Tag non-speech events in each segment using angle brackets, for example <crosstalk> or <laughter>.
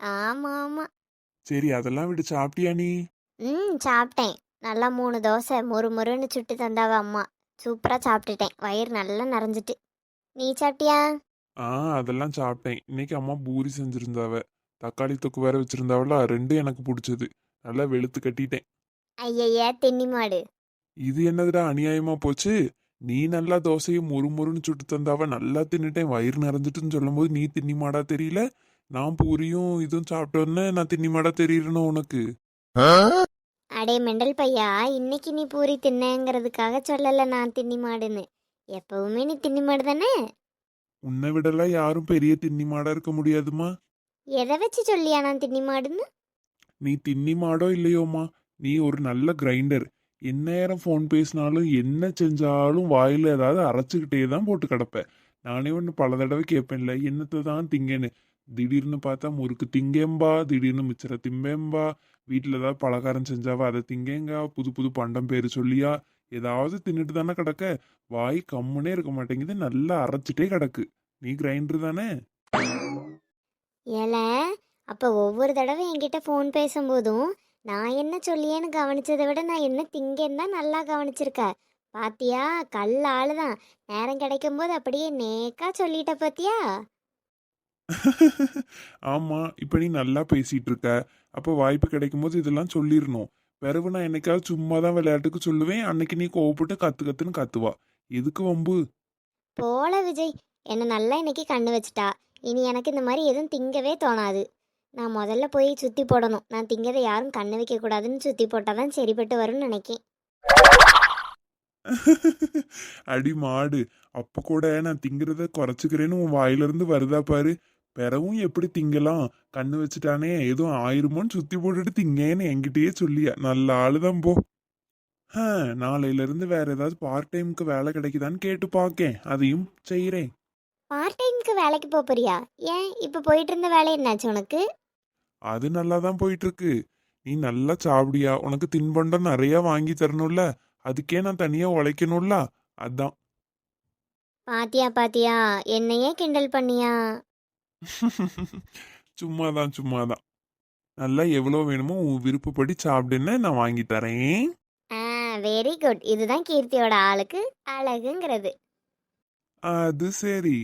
ஆமா ஆமா. சரி அதெல்லாம் விட்டு சாப்பிட்டியா நீ? ம் சாப்பிட்டேன். நல்லா மூணு தோசை மொறு மொறுன்னு சுட்டு தந்தாவ அம்மா. சூப்பரா சாப்பிட்டுட்டேன். வயிறு நல்லா நிறைஞ்சிட்டு. நீ சாப்பிட்டியா? ஆ அதெல்லாம் சாப்பிட்டேன். இன்னைக்கு அம்மா பூரி செஞ்சிருந்தாவ. தக்காளி தொக்கு வேற வச்சிருந்தாவல ரெண்டும் எனக்கு பிடிச்சது. நல்லா வெளுத்து கட்டிட்டேன். ஐயய்யா தென்னி மாடு இது என்னதுடா அநியாயமா போச்சு? நீ நல்லா தோசையை முறு முறுன்னு சுட்டு தந்தாவ நல்லா தின்னுட்டேன். வயிறு நிறைஞ்சிட்டுன்னு சொல்லும்போது நீ தின்னி மாடா தெரியல? நான் பூரியும் இதுவும் சாப்பிட்டோன்னே நான் தின்னி மாடா தெரியறணும் உனக்கு? அடே மெண்டல் பையா இன்னைக்கு நீ பூரி தின்னேங்கிறதுக்காக சொல்லல நான் தின்னி மாடுன்னு எப்பவுமே நீ தின்னி மாடு தானே? உன்னை விடலாம் யாரும் பெரிய தின்னி மாடா இருக்க முடியாதுமா எதை வச்சு சொல்லியா நான் தின்னி மாடுன்னு நீ தின்னி மாடோ இல்லையோம்மா? நீ ஒரு நல்ல கிரைண்டர். எந்நேரம் ஃபோன் பேசினாலும் என்ன செஞ்சாலும் வாயில் ஏதாவது அரைச்சிக்கிட்டே தான் போட்டு கிடப்பேன். நானே ஒன்று பல தடவை கேட்பேன்ல என்னத்தை தான் திங்கன்னு? திடீர்னு பார்த்தா முறுக்கு திங்கேம்பா திடீர்னு மிச்சரை திம்பேம்பா வீட்டில் ஏதாவது பலகாரம் செஞ்சாவா அதை திங்கேங்கா புது புது பண்டம் பேர் சொல்லியா ஏதாவது தின்னுட்டு தானே கிடக்க? வாய் கம்முனே இருக்க மாட்டேங்குது நல்லா அரைச்சிட்டே கிடக்கு. நீ கிரைண்டர் தானே? ஏல அப்போ ஒவ்வொரு தடவை என்கிட்ட ஃபோன் பேசும்போதும் நான் என்ன சொல்லியேன்னு கவனிச்சதை விட நான் என்ன திங்கன்னு தான் நல்லா கவனிச்சிருக்க. பாத்தியா? கல் ஆளு தான் நேரம் கிடைக்கும் போது அப்படியே நேக்கா சொல்லிட்ட பாத்தியா? <laughs> ஆமா இப்ப நீ நல்லா பேசிட்டு இருக்க அப்போ வாய்ப்பு கிடைக்கும் போது இதெல்லாம் சொல்லிடணும் பிறகு நான் என்னைக்காவது சும்மா தான் விளையாட்டுக்கு சொல்லுவேன். அன்னைக்கு நீ கோவப்பட்டு கத்து கத்துன்னு கத்துவா. எதுக்கு வம்பு? போல விஜய். என்னை நல்லா இன்னைக்கு கண்ணு வச்சுட்டா. இனி எனக்கு இந்த மாதிரி எதுவும் திங்கவே தோணாது. நான் முதல்ல போய் சுற்றி போடணும். நான் திங்கதை யாரும் கண்ணு வைக்கக்கூடாதுன்னு சுற்றி போட்டால் தான் சரிப்பட்டு வரும்னு நினைக்கேன். அடி மாடு அப்ப கூட நான் திங்கிறத குறைச்சிக்கிறேன்னு உன் வாயில இருந்து வருதா பாரு. பிறவும் எப்படி திங்கலாம்? கண்ணு வச்சுட்டானே எதுவும் ஆயிருமோன்னு சுத்தி போட்டுட்டு திங்கன்னு என்கிட்டயே சொல்லியா. நல்ல ஆளுதான் போ. ஹ, நாளையில இருந்து வேற ஏதாவது பார்ட் டைம்க்கு வேலை கிடைக்குதான்னு கேட்டு பார்க்கேன் அதையும் செய்யறேன் பார்ட் டைமுக்கு வேலைக்கு போறியா? ஏன்? இப்போ போயிட்டு இருந்த வேலை என்னாச்சு உனக்கு? அது நல்லா தான் போயிட்டு இருக்கு நீ நல்லா சாப்பிடியா? உனக்கு தின்பண்டம் நிறைய வாங்கி தரணும்ல? அதுக்கே நான் தனியா உழைக்கணும்ல? அதான். பாத்தியா பாத்தியா? என்னையே கிண்டல் பண்ணியா? சும்மாதான் சும்மாதான். நல்லா எவ்வளோ வேணுமோ உன் விருப்பப்படி சாப்பிடுன்னு நான் வாங்கி தரேன். ஆ வெரி குட் இதுதான் கீர்த்தியோட ஆளுக்கு அழகுங்கிறது. அது சரி.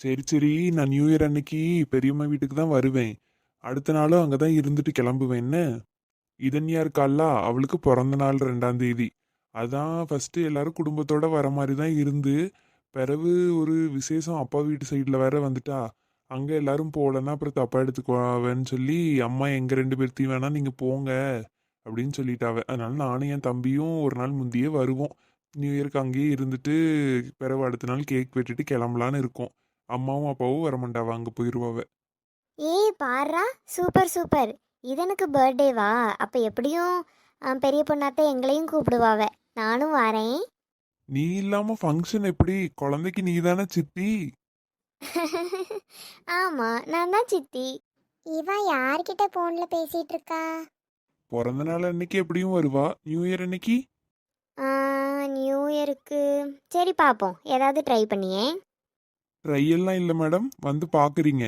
சரி சரி நான் நியூ இயர் அன்னைக்கு பெரியம்மா வீட்டுக்கு தான் வருவேன். அடுத்த நாளும் அங்கே தான் இருந்துட்டு கிளம்புவேன் என்ன? இதன்யா இருக்கால்ல அவளுக்கு பிறந்த நாள் ரெண்டாம் தேதி. அதான் ஃபஸ்ட்டு எல்லாரும் குடும்பத்தோட வர மாதிரி தான் இருந்து. பிறகு ஒரு விசேஷம் அப்பா வீட்டு சைடில் வேற வந்துட்டா. அங்கே எல்லாரும் போகலன்னா அப்புறம் தப்பா எடுத்துக்குவாவேன்னு சொல்லி அம்மா எங்கள் ரெண்டு பேர்த்தையும் வேணா நீங்கள் போங்க அப்படின்னு சொல்லிட்டாவ அதனால நானும் என் தம்பியும் ஒரு நாள் முந்தையே வருவோம். நியூ இயருக்கு அங்கேயே இருந்துட்டு பிறகு அடுத்த நாள் கேக் வெட்டிட்டு கிளம்பலான்னு இருக்கோம். அம்மாவும் அப்பாவும் வரமாட்டாவா அங்கே போயிடுவாவ ஏய் பாரா சூப்பர் சூப்பர். இது எனக்கு பர்த்டேவா அப்போ எப்படியும் பெரிய பொண்ணாத்த எங்களையும் கூப்பிடுவாவ. நானும் வரேன். நீ இல்லாம ஃபங்க்ஷன் எப்படி? குழந்தைக்கு நீ தானே சித்தி? <laughs> ஆமா நான் தான் சித்தி. இவ யார்கிட்ட போன்ல பேசிட்டு இருக்கா? பிறந்த நாள் அன்னைக்கு எப்படியும் வருவா. நியூ இயர் அன்னைக்கு? நியூ இயருக்கு சரி பார்ப்போம் ஏதாவது ட்ரை பண்ணியே. ட்ரை எல்லாம் இல்லை மேடம் வந்து பார்க்குறீங்க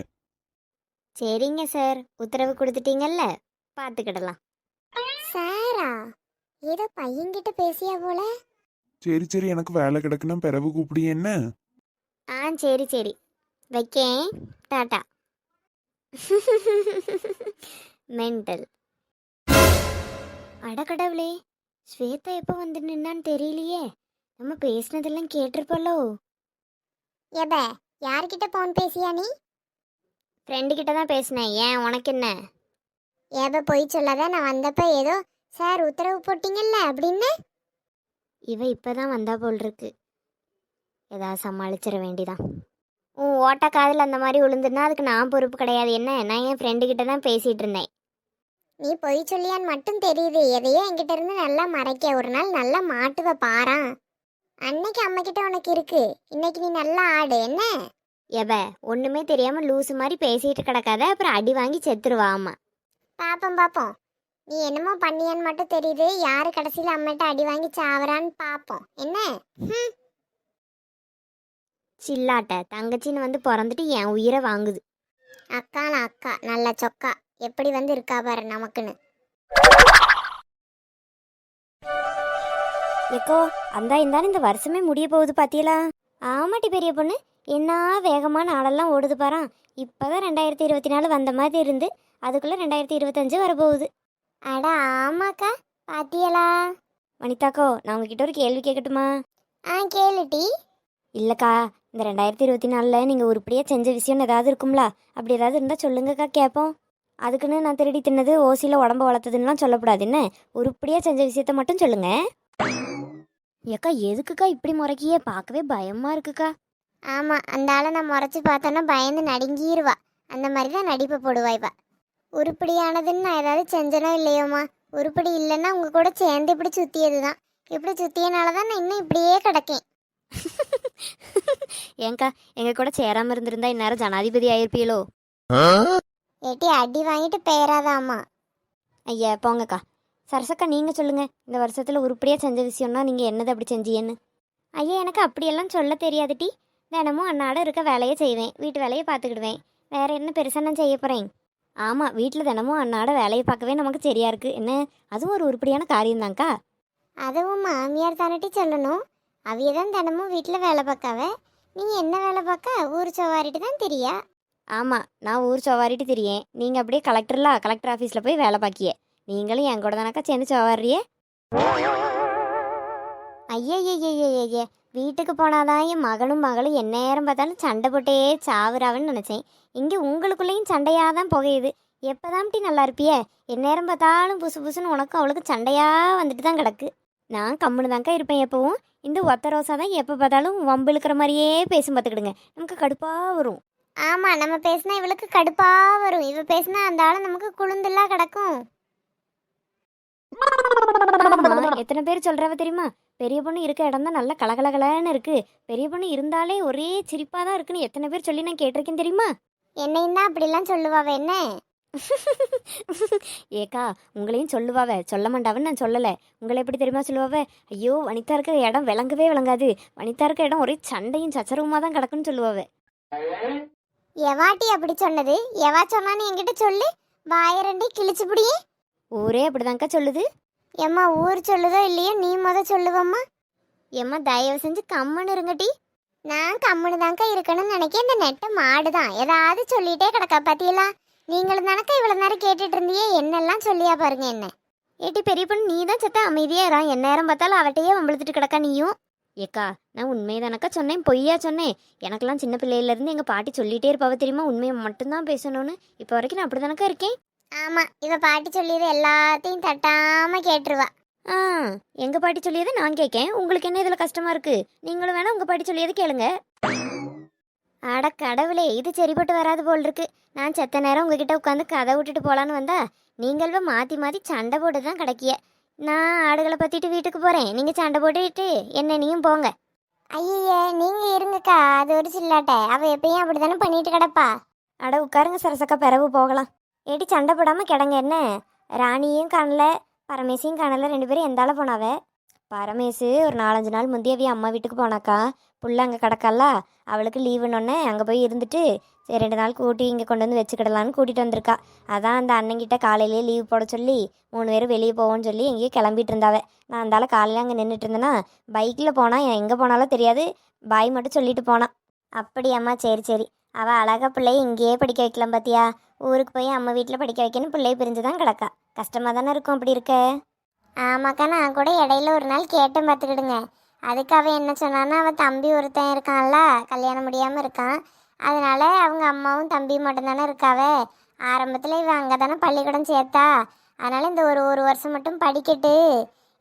சரிங்க சார் உத்தரவு கொடுத்துட்டீங்கல்ல? பார்த்துக்கிடலாம் சாரா ஏதோ பையன்கிட்ட பேசியா போல? சரி சரி. எனக்கு வேலை கிடக்குன்னா பிறகு கூப்பிடி என்ன? ஆ சரி சரி. வைக்கேன். டாட்டா. மென்டல் அடக்கடவுளே ஸ்வேதா எப்போ வந்து நின்னான்னு தெரியலையே. நம்ம பேசினதெல்லாம் கேட்டிருப்போலோ எப யார்கிட்ட போன் பேசியா நீ? ஃப்ரெண்டு கிட்ட தான் பேசினேன். ஏன்? உனக்கு என்ன? ஏப்ப பொய் சொல்லாத நான் வந்தப்ப ஏதோ சார் உத்தரவு போட்டீங்கல்ல? அப்படின்னு. இவ இப்பதான் வந்தா போல் இருக்கு. ஏதாவது சமாளிச்சிட வேண்டிதான். உன் ஓட்ட காதில் அந்த மாதிரி விழுந்துருந்தா அதுக்கு நான் பொறுப்பு கிடையாது. என்ன? நான் என் ஃப்ரெண்டு கிட்ட தான் பேசிட்டு இருந்தேன்? நீ பொய் சொல்லியான்னு மட்டும் தெரியுது. எதையோ என்கிட்ட இருந்து நல்லா மறைக்க. ஒரு நாள் நல்லா மாட்டுவ பாரா அன்னைக்கு அம்மா கிட்ட உனக்கு இருக்கு. இன்னைக்கு நீ நல்லா ஆடு என்ன? எவ ஒண்ணுமே தெரியாம லூசு மாதிரி பேசிட்டு கிடக்காத அப்புறம் அடி வாங்கி செத்துருவா அம்மா. பாப்போம் பாப்போம். நீ என்னமோ பண்ணியான்னு மட்டும் தெரியுது. யாரு கடைசியில அம்மாட்ட அடி வாங்கி சாவறான்னு பாப்போம். என்ன? ஹம். சில்லாட்ட தங்கச்சின்னு வந்து பிறந்துட்டு என் உயிரை வாங்குது. அக்கால அக்கா? நல்ல சொக்கா. எப்படி வந்து இருக்கா பாரு நமக்குன்னு. எக்கோ அந்தா இந்தான்னு இந்த வருஷமே முடிய போகுது பாத்தியலா ஆமாட்டி பெரிய பொண்ணு. என்ன வேகமான நாளெல்லாம் ஓடுது பாரா. இப்போதான் ரெண்டாயிரத்தி இருபத்தி நாலு வந்த மாதிரி இருந்து அதுக்குள்ளே ரெண்டாயிரத்தி இருபத்தஞ்சு வரப்போகுது. அட ஆமாக்கா. பாத்தியலா? வனிதாக்கோ நான் உங்ககிட்ட ஒரு கேள்வி கேட்கட்டுமா ஆ கேளுட்டி இல்லக்கா இந்த ரெண்டாயிரத்தி இருபத்தி நாலில் நீங்கள் உருப்படியாக செஞ்ச விஷயம் ஏதாவது இருக்கும்ல? அப்படி ஏதாவது இருந்தால் சொல்லுங்கக்கா கேட்போம் அதுக்குன்னு நான் திருடி தின்னது ஓசியில் உடம்ப வளர்த்ததுன்னுலாம் சொல்லக்கூடாது என்ன? உருப்படியாக செஞ்ச விஷயத்த மட்டும் சொல்லுங்க. ஏக்கா எதுக்குக்கா இப்படி முறைக்கியே? பார்க்கவே பயமாக இருக்குக்கா. ஆமாம் அந்த ஆளை நான் முறைச்சி பார்த்தோன்னா பயந்து நடுங்கிருவா. அந்த மாதிரி தான் நடிப்பை போடுவா இவ. உருப்படியானதுன்னு நான் ஏதாவது செஞ்சனோ இல்லையோம்மா உருப்படி இல்லைன்னா உங்கள் கூட சேர்ந்து இப்படி சுற்றியது தான் இப்படி சுற்றியனால தான் நான் இன்னும் இப்படியே கிடக்கேன். <laughs> ஏங்கா எங்கள் கூட சேராமல் இருந்திருந்தா இந்நேரம் ஜனாதிபதி ஆயிருப்பீங்களோ ஏட்டி அடி வாங்கிட்டு பேராதாம்மா ஐயா போங்கக்கா. சரசக்கா நீங்கள் சொல்லுங்கள் இந்த வருஷத்தில் உருப்படியாக செஞ்ச விஷயம்னா நீங்கள் என்னது அப்படி செஞ்சீங்கன்னு? ஐயா எனக்கு அப்படியெல்லாம் சொல்ல தெரியாது டி. தினமும் அன்னாட இருக்க வேலையை செய்வேன். வீட்டு வேலையை பார்த்துக்கிடுவேன். வேற என்ன பெருசாக நான் செய்ய போகிறேன் ஆமாம் வீட்டில் தினமும் அன்னாட வேலையை பார்க்கவே நமக்கு சரியா இருக்கு. என்ன? அதுவும் ஒரு உருப்படியான காரியம்தாங்க்கா அதுவும் மாமியார் தானட்டி சொல்லணும். அவிய தான் தினமும் வீட்டில் வேலை பார்க்காவ. நீங்கள் என்ன வேலை பார்க்க? ஊர் சவாரிட்டு தான் தெரியா? ஆமாம் நான் ஊர் சவாரிட்டு திரியேன். நீங்கள் அப்படியே கலெக்டர்லா கலெக்டர் ஆஃபீஸில் போய் வேலை பார்க்கிய நீங்களும் என் கூட தானக்கா சேர்ந்து சவாரியே ஐயய்யய்யய்யய்ய வீட்டுக்கு போனாதான் என் மகளும் மகளும் என் நேரம் பார்த்தாலும் சண்டை போட்டே சாவுறாவன்னு நினச்சேன். இங்கே உங்களுக்குள்ளேயும் சண்டையாக தான் புகையுது. எப்போதான்ட்டி நல்லா இருப்பியே? என் நேரம் பார்த்தாலும் புசு புசுன்னு உனக்கும் அவளுக்கு சண்டையாக வந்துட்டு தான் கிடக்கு. நான் கம்முனு தாங்க்கா இருப்பேன் எப்போவும். இந்த ஒத்த ரோசா தான் எப்போ பார்த்தாலும் வம்பு இழுக்கிற மாதிரியே பேசும் பார்த்துக்கிடுங்க. நமக்கு கடுப்பாக வரும். ஆமாம் நம்ம பேசினா இவளுக்கு கடுப்பாக வரும். இவள் பேசினா அந்த ஆளும் நமக்கு குளுந்தெல்லாம் கிடக்கும். எத்தனை பேர் சொல்றவ தெரியுமா? பெரிய பொண்ணு இருக்க இடம் தான் நல்லா கலகலகலன்னு இருக்கு. பெரிய பொண்ணு இருந்தாலே ஒரே சிரிப்பா தான் இருக்குன்னு எத்தனை பேர் சொல்லி நான் கேட்டிருக்கேன் தெரியுமா? என்னையும் தான் அப்படிலாம் சொல்லுவாவ என்ன? <laughs> ஏக்கா உங்களையும் சொல்லுவாவ. சொல்ல மாட்டாவன்னு நான் சொல்லலை. உங்களை எப்படி தெரியுமா சொல்லுவாவ? ஐயோ வனிதா இருக்கிற இடம் விளங்கவே விளங்காது. வனிதா இருக்க இடம் ஒரே சண்டையும் சச்சரவுமா தான் கிடக்குன்னு சொல்லுவாவ. எவாட்டி அப்படி சொன்னது? எவா சொன்னான்னு என்கிட்ட சொல்லு. வாயரண்டி கிழிச்சு புடியே. ஊரே அப்படிதான்க்கா சொல்லுது. ஏம்மா ஊர் சொல்லுதோ இல்லையோ நீ முத சொல்லுவம்மா. ஏம்மா தயவு செஞ்சு கம்முன்னு இருங்கடி. நான் கம்முன்னு தான்க்கா இருக்கணும்னு நினைக்க இந்த நெட்ட மாடு தான் ஏதாவது சொல்லிட்டே கிடக்கா பாத்தீங்களா? நீங்களும் தானக்கா இவ்வளவு நேரம் கேட்டுட்டு இருந்தியே என்னெல்லாம் சொல்லியா பாருங்க என்ன. ஏட்டி பெரிய பொண்ணு நீ தான் செத்த அமைதியா இரா. என் நேரம் பார்த்தாலும் அவட்டையே வம்பிழுத்துட்டு கிடக்கா நீயும் ஏக்கா நான் உண்மையை தானக்கா சொன்னேன். பொய்யா சொன்னேன். எனக்கெல்லாம் சின்ன பிள்ளையில இருந்து எங்க பாட்டி சொல்லிட்டே இருப்பாவ தெரியுமா? உண்மையை மட்டும்தான் பேசணும்னு. இப்போ வரைக்கும் நான் அப்படி இருக்கேன். ஆமா இவ பாட்டி சொல்லியது எல்லாத்தையும் தட்டாம கேட்டுருவா. ஆ எங்க பாட்டி சொல்லியதை நான் கேட்கேன். உங்களுக்கு என்ன இதுல கஷ்டமா இருக்கு? நீங்களும் வேணா உங்க பாட்டி சொல்லியதை கேளுங்க. அட கடவுளே இது சரிப்பட்டு வராது போல் இருக்கு நான் செத்த நேரம் உங்ககிட்ட உட்காந்து கதை விட்டுட்டு போலான்னு வந்தா நீங்கள மாத்தி மாத்தி சண்டை போட்டு தான் கிடைக்கிய. நான் ஆடுகளை பத்திட்டு வீட்டுக்கு போறேன். நீங்க சண்டை போட்டுட்டு என்ன நீயும் போங்க. ஐயே நீங்க இருங்கக்கா. அது ஒரு சில்லாட்ட. அவ எப்பயும் அப்படித்தானே பண்ணிட்டு கிடப்பா. அட உட்காருங்க சரசக்கா பிறவு போகலாம். ஏடி சண்டை போடாமல் கிடங்க என்ன? ராணியும் காணல பரமேசையும் காணல ரெண்டு பேரும் எந்தால போனாவ? பரமேசு ஒரு நாலஞ்சு நாள் முந்தையவே அம்மா வீட்டுக்கு போனாக்கா புள்ள அங்கே கிடக்கல்ல அவளுக்கு லீவுன்னொன்னே அங்கே போய் இருந்துட்டு சரி ரெண்டு நாள் கூட்டி இங்கே கொண்டு வந்து வச்சுக்கிடலான்னு கூட்டிகிட்டு வந்திருக்கா. அதான் அந்த அண்ணங்கிட்ட காலையிலேயே லீவ் போட சொல்லி மூணு பேரும் வெளியே போவோம்னு சொல்லி எங்கேயோ கிளம்பிட்டு இருந்தாவ. நான் அந்தால காலையில் அங்கே நின்றுட்டு இருந்தேன்னா பைக்கில் போனால் எங்கே போனாலும் தெரியாது பாய் மட்டும் சொல்லிட்டு போனான் அப்படியாம்மா சரி சரி. அவள் அழகா பிள்ளைய இங்கேயே படிக்க வைக்கலாம் பார்த்தியா ஊருக்கு போய் அம்மா வீட்டில் படிக்க வைக்கணும் பிள்ளை பிரிஞ்சு தான் கிடக்கா. கஷ்டமாக தானே இருக்கும் அப்படி இருக்க? ஆமாக்கா நான் கூட இடையில ஒரு நாள் கேட்டேன் பார்த்துக்கிடுங்க. அதுக்கு அவன் என்ன சொன்னான்னா அவன் தம்பி ஒருத்தன் இருக்கான்ல கல்யாணம் முடியாமல் இருக்கான். அதனால அவங்க அம்மாவும் தம்பியும் மட்டும்தானே இருக்காவே? ஆரம்பத்தில் இவன் அங்கே தானே பள்ளிக்கூடம் சேர்த்தா. அதனால் இந்த ஒரு ஒரு வருஷம் மட்டும் படிக்கட்டு.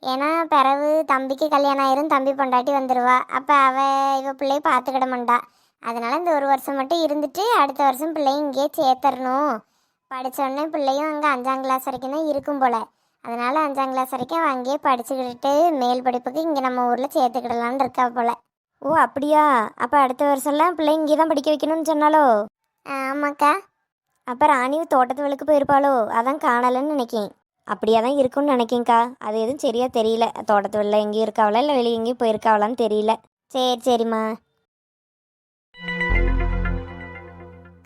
ஏன்னா பிறகு தம்பிக்கு கல்யாணம் ஆயிரும் தம்பி பொண்டாட்டி வந்துடுவா அப்போ அவ இவ பிள்ளைய பார்த்துக்கிட மாட்டா. அதனால் இந்த ஒரு வருஷம் மட்டும் இருந்துட்டு அடுத்த வருஷம் பிள்ளையும் இங்கேயே சேர்த்தரணும். படிச்ச உடனே பிள்ளையும் அங்கே அஞ்சாம் கிளாஸ் வரைக்கும் தான் இருக்கும் போல். அதனால் அஞ்சாம் கிளாஸ் வரைக்கும் அவள் அங்கேயே படிச்சுக்கிட்டு மேல் படிப்புக்கு இங்கே நம்ம ஊரில் சேர்த்துக்கிடலான்னு இருக்கா போல். ஓ அப்படியா? அப்போ அடுத்த வருஷம்லாம் பிள்ளை இங்கே தான் படிக்க வைக்கணும்னு சொன்னாலோ? ஆமாக்கா. அப்போ ராணி தோட்டத்து போயிருப்பாளோ? அதான் காணலைன்னு நினைக்கேன். அப்படியா தான் இருக்கும்னு நினைக்கேங்க்கா அது எதுவும் சரியா தெரியல. தோட்டத்து வெளில எங்கேயும் இருக்காவளா? இல்லை வெளியே எங்கேயும் போயிருக்காவலான்னு தெரியல. சரி சரிம்மா.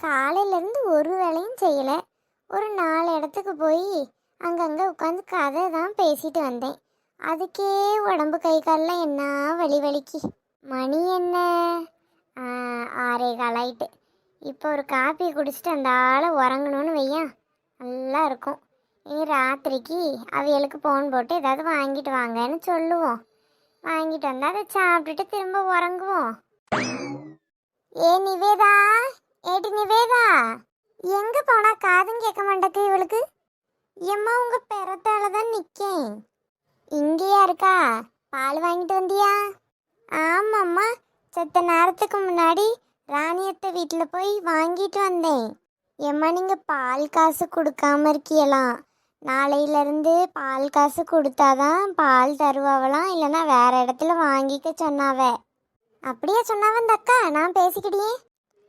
காலையிலேருந்து ஒரு வேலையும் செய்யலை. ஒரு நாலு இடத்துக்கு போய் அங்கங்கே உட்காந்து கதை தான் பேசிட்டு வந்தேன். அதுக்கே உடம்பு கை காலில் என்ன வலி வலிக்கு. மணி என்ன? ஆறே காலாயிட்டு இப்போ ஒரு காப்பி குடிச்சிட்டு அந்த ஆளை உறங்கணும்னு வையா நல்லா இருக்கும். இனி ராத்திரிக்கு அவியலுக்கு ஃபோன் போட்டு ஏதாவது வாங்கிட்டு வாங்கன்னு சொல்லுவோம். வாங்கிட்டு வந்தால் அதை சாப்பிட்டுட்டு திரும்ப உறங்குவோம். ஏ நிவேதா? ஏடி நிவேதா எங்க போனா காதும் கேட்க மாட்டேக்கு இவளுக்கு? எம்மா உங்க பெறத்தால தான் நிக்கேன். இங்கேயா இருக்கா? பால் வாங்கிட்டு வந்தியா? ஆமாம்மா செத்த நேரத்துக்கு முன்னாடி ராணியத்தை வீட்டில் போய் வாங்கிட்டு வந்தேன். எம்மா நீங்கள் பால் காசு கொடுக்காம இருக்கியலாம். நாளையிலேருந்து பால் காசு கொடுத்தாதான் பால் தருவாவலாம் இல்லைன்னா வேற இடத்துல வாங்கிக்க சொன்னாவ. அப்படியே சொன்னாவ நான் பேசிக்கிட்டியே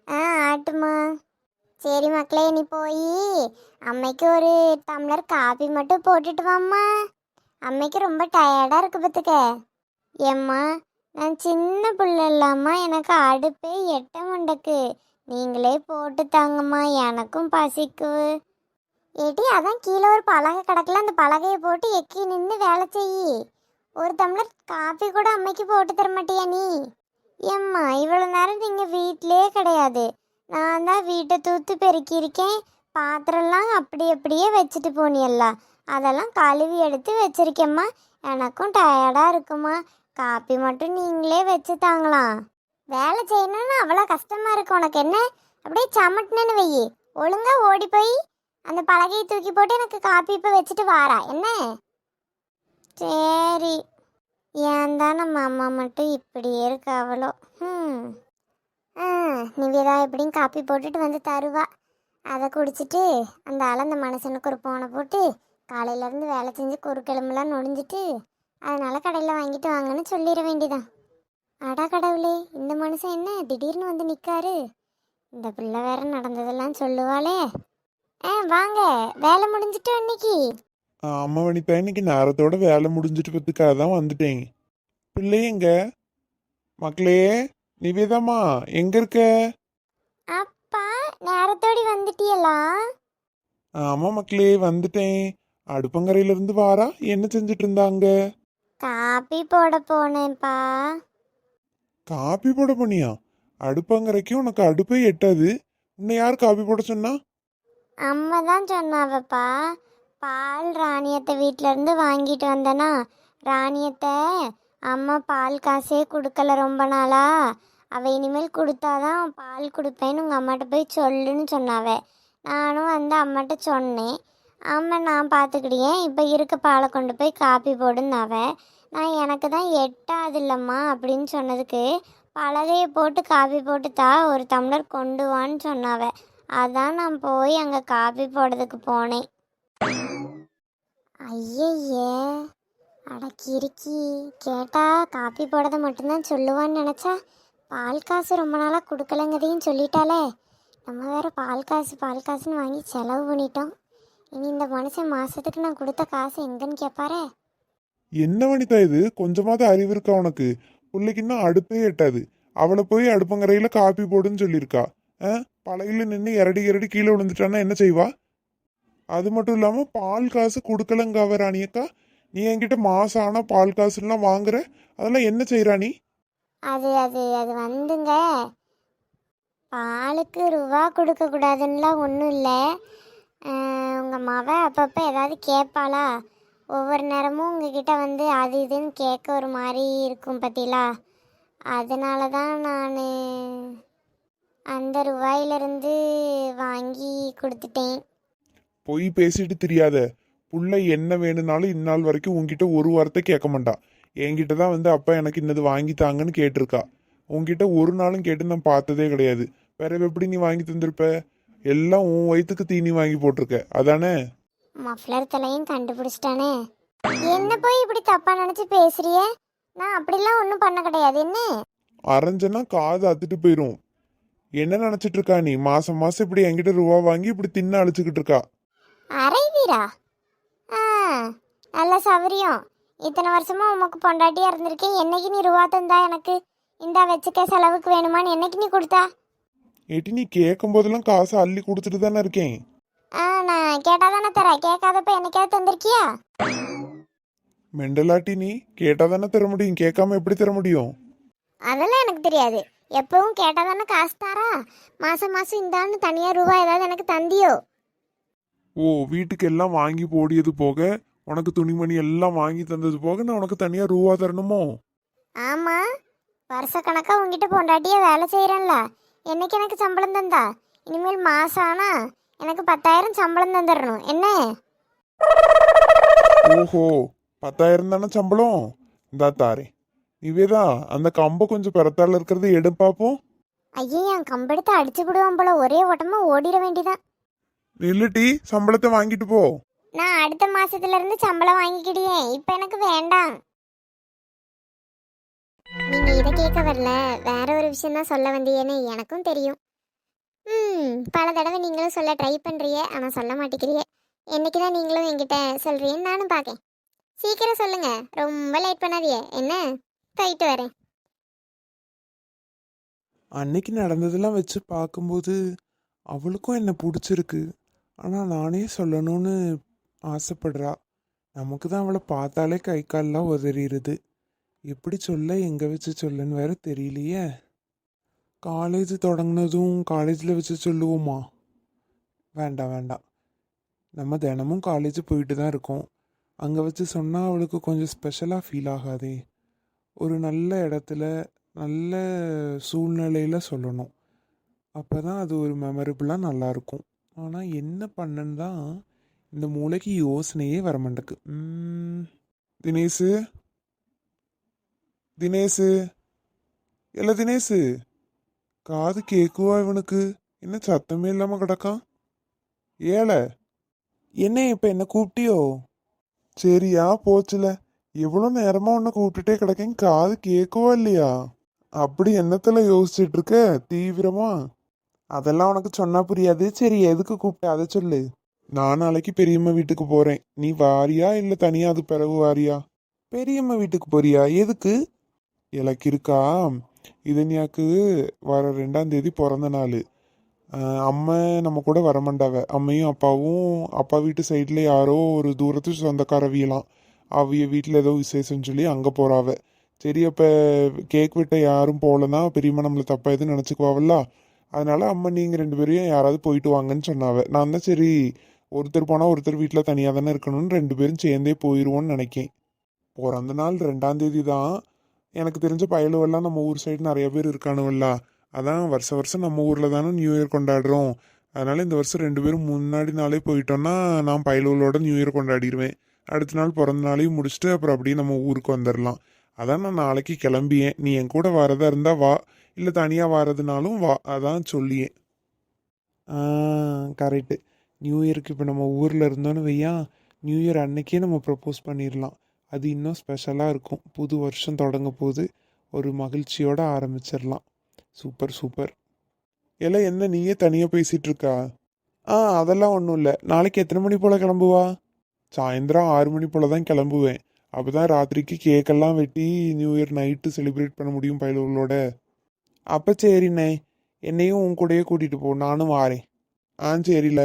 ஆ ஆட்டுமா. சரி மக்களே நீ போய். அம்மைக்கு ஒரு டம்ளர் காபி மட்டும் போட்டுட்டு வாம்மா. அம்மைக்கு ரொம்ப டயர்டாக இருக்கு பார்த்துக்க ஏம்மா நான் சின்ன பிள்ளை இல்லாமா எனக்கு அடுப்பே எட்ட மண்டக்கு. நீங்களே போட்டு தாங்கம்மா எனக்கும் பசிக்கு. ஏட்டி அதான் கீழே ஒரு பலகை கிடக்கல அந்த பலகையை போட்டு எக்கி நின்று வேலை செய்யி. ஒரு டம்ளர் காஃபி கூட அம்மைக்கு போட்டு தர மாட்டியா நீ? ஏம்மா இவ்வளோ நேரம் நீங்கள் வீட்டிலே கிடையாது. நான் தான் வீட்டை தூத்து பெருக்கியிருக்கேன். பாத்திரம்லாம் அப்படி அப்படியே வச்சுட்டு போனியல்ல. அதெல்லாம் கழுவி எடுத்து வச்சிருக்கேம்மா. எனக்கும் டயர்டாக இருக்குமா. காப்பி மட்டும் நீங்களே வச்சு தாங்களாம் வேலை செய்யணும்னு அவ்வளோ கஷ்டமாக இருக்கு உனக்கு என்ன? அப்படியே சமட்டினு வெயி ஒழுங்கா ஓடி போய் அந்த பலகையை தூக்கி போட்டு எனக்கு காப்பி இப்போ வச்சுட்டு வாரா என்ன? சரி. ஏன் தான் நம்ம அம்மா மட்டும் இப்படியே இருக்காவளோ? ம் ஆ நிவேதா எப்படியும் காப்பி போட்டுட்டு வந்து தருவா. அதை குடிச்சிட்டு அந்த அளந்த மனுஷனுக்கு ஒரு போனை போட்டு காலையிலேருந்து வேலை செஞ்சு குறுக்கெலும்புலாம் நொடிஞ்சிட்டு அதனால் கடையில் வாங்கிட்டு வாங்கன்னு சொல்லிட வேண்டியதான் அடா கடவுளே இந்த மனுஷன் என்ன திடீர்னு வந்து நிற்காரு இந்த பிள்ளை வேற நடந்ததெல்லாம் சொல்லுவாளே. ஆ வாங்க வேலை முடிஞ்சிட்டு இன்னைக்கு? அம்மா வனிதா இன்னைக்கு நேரத்தோட வேலை முடிஞ்சிட்டு பத்துக்காக தான் வந்துட்டேன். பிள்ளை எங்க? மக்களே நிவேதாம்மா எங்க இருக்க? அப்பா நேரத்தோடி வந்துட்டியலா? ஆமா மக்களே வந்துட்டேன். அடுப்பங்கரையில இருந்து வாரா? என்ன செஞ்சுட்டு இருந்தாங்க காப்பி போட போனேன்ப்பா. காப்பி போட போனியா? அடுப்பங்கரைக்கு உனக்கு அடுப்பே எட்டாது. உன்னை யார் காப்பி போட சொன்னா? அம்மா தான் சொன்னாவப்பா. பால் ராணியத்தை வீட்டிலேருந்து வாங்கிட்டு வந்தேனா? ராணியத்தை அம்மா பால் காசே கொடுக்கல ரொம்ப நாளா. அவள் இனிமேல் கொடுத்தாதான் பால் கொடுப்பேன்னு உங்கள் அம்மாட்ட போய் சொல்லுன்னு சொன்னாவ. நானும் வந்து அம்மாட்ட சொன்னேன். அம்மா நான் பார்த்துக்கிட்டேன் இப்போ இருக்க பாலை கொண்டு போய் காப்பி போடுன்னாவ. நான் எனக்கு தான் எட்டாது இல்லைம்மா அப்படின்னு சொன்னதுக்கு பலகையை போட்டு காப்பி போட்டு தா ஒரு டம்ளர் கொண்டு வான்னு சொன்னாவ. அதான் நான் போய் அங்கே காப்பி போடுறதுக்கு போனேன். ஐயையே. அடக்கிருக்கி கிறுக்கி. கேட்டா காப்பி போடுறத மட்டும்தான் சொல்லுவான்னு நினச்சா பால் காசு ரொம்ப நாளாக கொடுக்கலங்கிறதையும் சொல்லிட்டாலே நம்ம வேற பால் காசு பால் காசுன்னு வாங்கி செலவு பண்ணிட்டோம். இனி இந்த மனுஷன் மாதத்துக்கு நான் கொடுத்த காசு எங்கன்னு கேட்பாரே என்ன வனிதா இது? கொஞ்சமாவது அறிவு இருக்கா உனக்கு? பிள்ளைக்குன்னா இன்னும் அடுப்பே எட்டாது. அவளை போய் அடுப்பங்கரையில காப்பி போடுன்னு சொல்லியிருக்கா. ஆ? பழகில நின்று இரடி இரடி கீழே விழுந்துட்டான்னா என்ன செய்வா? அது மட்டும் இல்லாமல் பால் காசு கொடுக்கலங்காவ ராணியக்கா நீ என்கிட்ட மாசம் ஆனால் பால் காசுலாம் வாங்குற. அதெல்லாம் என்ன செய்றா அது அது அது வந்துங்க. பாலுக்கு ரூபா கொடுக்கக்கூடாதுன்னுலாம் ஒன்றும் இல்லை. உங்கள் மவ அப்பப்போ ஏதாவது கேட்பாளா ஒவ்வொரு நேரமும் உங்ககிட்ட வந்து அது இதுன்னு கேட்க ஒரு மாதிரி இருக்கும் பத்திலா அதனால தான் நான் அந்த ரூபாயிலிருந்து வாங்கி கொடுத்துட்டேன். பொய் பேசிட்டு தெரியாத. புள்ள என்ன வேணும்னாலும் இந்நாள் வரைக்கும் உன்கிட்ட ஒரு வார்த்தை கேட்க மாட்டா. என்கிட்ட தான் வந்து அப்பா எனக்கு இன்னது வாங்கி தாங்கன்னு கேட்டிருக்கா. உன்கிட்ட ஒரு நாளும் கேட்டு நான் பார்த்ததே கிடையாது. வேற எப்படி நீ வாங்கி தந்திருப்ப? எல்லாம் உன் வயிற்றுக்கு தீனி வாங்கி போட்டிருக்க. அதானே? மஃப்ளர் தலையும் கண்டுபிடிச்சிட்டானே. என்ன போய் இப்படி தப்பா நினைச்சு பேசுறிய? நான் அப்படிலாம் ஒன்றும் பண்ண கிடையாது. என்ன? அரைஞ்சனா காது அத்துட்டு போயிரும். என்ன நினைச்சிட்டு இருக்கா நீ? மாசம் மாசம் இப்படி என்கிட்ட ரூபா வாங்கி இப்படி தின்ன அழிச்சுக்கிட்டு இருக்கா? அரைவீரா ஆ நல்ல சௌகரியம் இத்தனை வருஷமா உமக்கு பொண்டாட்டியா இருந்திருக்கேன். என்னைக்கு நீ ரூபா தந்தா எனக்கு? இந்தா வச்சுக்க செலவுக்கு வேணுமான்னு என்னைக்கு நீ கொடுத்தா? ஏட்டி நீ கேட்கும் போதெல்லாம் காசை அள்ளி கொடுத்துட்டு தானே இருக்கேன். ஆ நான் கேட்டாதானே தரேன். கேட்காதப்ப என்னைக்காவது தந்திருக்கியா? மெண்டலாட்டி நீ கேட்டா தானே தர முடியும். கேட்காம எப்படி தர முடியும்? அதெல்லாம் எனக்கு தெரியாது. எப்பவும் கேட்டாதானே காசு தாரா? மாசம் மாசம் இந்தான்னு தனியா ரூபா ஏதாவது எனக்கு தந்தியோ? ஓ வீட்டுக்கு எல்லாம் வாங்கி போடியது போக உனக்கு துணிமணி எல்லாம் வாங்கி தந்தது போக நான் உனக்கு தனியா ரூபா தரணுமோ? ஆமா. வருஷக்கணக்கா உங்ககிட்ட பொண்டாட்டியா வேலை செய்யறேன்ல என்னைக்கு எனக்கு சம்பளம் தந்தா? இனிமேல் மாசம் ஆனா எனக்கு பத்தாயிரம் சம்பளம் தந்துடணும். என்ன? ஓஹோ பத்தாயிரம் தானே சம்பளம்? இந்தா தாரேன் நிவேதா அந்த கம்பை கொஞ்சம் பிறத்தால இருக்கிறத எடு பார்ப்போம் ஐயே என் கம்பெடுத்து அடிச்சு விடுவான் போல. ஒரே ஓட்டமா ஓடிட வேண்டியதான் நில்லுட்டி சம்பளத்தை வாங்கிட்டு போ. நான் அடுத்த மாசத்துல இருந்து சம்பளம் வாங்கிக்கிடியே. இப்ப எனக்கு வேண்டாம். நீங்க இதை கேட்க வரல. வேற ஒரு விஷயம் தான் சொல்ல வந்தீங்கன்னு எனக்கும் தெரியும். ம் பல தடவை நீங்களும் சொல்ல ட்ரை பண்றீங்க. ஆனா சொல்ல மாட்டேங்கிறீங்க. என்னைக்கு தான் நீங்களும் என்கிட்ட சொல்றீங்கன்னு நானும் பார்க்கேன். சீக்கிரம் சொல்லுங்க. ரொம்ப லேட் பண்ணாதீங்க. என்ன? போயிட்டு வரேன். அன்னைக்கு நடந்ததெல்லாம் வச்சு பார்க்கும்போது அவளுக்கும் என்ன பிடிச்சிருக்கு. ஆனால் நானே சொல்லணும்னு ஆசைப்படுறா. நமக்கு தான் அவளை பார்த்தாலே கை கால்லாம் உதறிடுது எப்படி சொல்ல எங்கே வச்சு சொல்லுன்னு வேற தெரியலையே. காலேஜ் தொடங்கினதும் காலேஜில் வச்சு சொல்லுவோமா? வேண்டாம் வேண்டாம். நம்ம தினமும் காலேஜ் போயிட்டு தான் இருக்கோம். அங்கே வச்சு சொன்னால் அவளுக்கு கொஞ்சம் ஸ்பெஷலாக ஃபீல் ஆகாதே. ஒரு நல்ல இடத்துல நல்ல சூழ்நிலையில் சொல்லணும். அப்போ தான் அது ஒரு மெமரபுளாக நல்லாயிருக்கும் ஆனால் என்ன பண்ணன்னு தான் இந்த மூளைக்கு யோசனையே வர மாட்டேக்கு தினேஷு தினேஷு இல்லை தினேஷு காது கேட்குவா இவனுக்கு? என்ன சத்தமே இல்லாமல் கிடக்கான்? ஏழை என்ன இப்போ என்ன கூப்பிட்டியோ? சரியா போச்சுல எவ்வளோ நேரமாக உன்னை கூப்பிட்டுட்டே கிடக்கேன் காது கேட்கவா இல்லையா? அப்படி என்னத்தில் யோசிச்சுட்டு இருக்க தீவிரமாக அதெல்லாம் உனக்கு சொன்னா புரியாது. சரி எதுக்கு கூப்பிட்ட? அதை சொல்லு. நான் நாளைக்கு பெரியம்மா வீட்டுக்கு போறேன். நீ வாரியா இல்ல தனியா அது பிறகு வாரியா? பெரியம்மா வீட்டுக்கு போறியா? எதுக்கு? எனக்கு இருக்கா? இதன்யாக்கு வர ரெண்டாம் தேதி பிறந்த நாள். அம்மா நம்ம கூட வரமாட்டாவ அம்மையும் அப்பாவும் அப்பா வீட்டு சைடில் யாரோ ஒரு தூரத்து சொந்தக்காரவியலாம் அவிய வீட்டில் ஏதோ விசேஷம்னு சொல்லி அங்கே போகிறாவ சரி அப்போ கேக் வெட்ட யாரும் போகலன்னா பெரியம்மா நம்மளை தப்பா எதுவும் நினச்சிக்குவாவில்ல? அதனால் அம்மா நீங்கள் ரெண்டு பேரையும் யாராவது போயிட்டு வாங்கன்னு சொன்னாவ. நான் தான் சரி ஒருத்தர் போனால் ஒருத்தர் வீட்டில் தனியாக தானே இருக்கணும்னு ரெண்டு பேரும் சேர்ந்தே போயிடுவோன்னு நினைக்கேன். பிறந்த நாள் ரெண்டாம் தேதி தான். எனக்கு தெரிஞ்ச பயலுவெல்லாம் நம்ம ஊர் சைடு நிறைய பேர் இருக்கானுவல்ல. அதான் வருஷ வருஷம் நம்ம ஊரில் தானே நியூ இயர் கொண்டாடுறோம். அதனால் இந்த வருஷம் ரெண்டு பேரும் முன்னாடி நாளே போயிட்டோன்னா நான் பயலுவலோட நியூ இயர் கொண்டாடிடுவேன் அடுத்த நாள் பிறந்த நாளையும் முடிச்சுட்டு அப்புறம் அப்படியே நம்ம ஊருக்கு வந்துடலாம் அதான் நான் நாளைக்கு கிளம்பியேன். நீ என் கூட வரதா இருந்தால் வா. இல்லை தனியாக வரதுனாலும் வா அதான் சொல்லியேன். கரெக்டு நியூ இயருக்கு இப்போ நம்ம ஊரில் இருந்தோன்னு வையா நியூ இயர் அன்னைக்கே நம்ம ப்ரப்போஸ் பண்ணிடலாம் அது இன்னும் ஸ்பெஷலாக இருக்கும். புது வருஷம் தொடங்க போது ஒரு மகிழ்ச்சியோடு ஆரம்பிச்சிடலாம் சூப்பர் சூப்பர். எல்லாம் என்ன நீயே தனியாக பேசிகிட்ருக்கா ஆ அதெல்லாம் ஒன்றும் இல்லை. நாளைக்கு எத்தனை மணி போல் கிளம்புவா? சாயந்தரம் ஆறு மணி போல் தான் கிளம்புவேன். அப்போ தான் ராத்திரிக்கு கேக்கெல்லாம் வெட்டி நியூ இயர் நைட்டு செலிப்ரேட் பண்ண முடியும் பயலுகளோட. அப்போ சரிண்ணே. என்னையும் உன் கூடயே கூட்டிகிட்டு போ. நானும் வாரேன். ஆ சரில.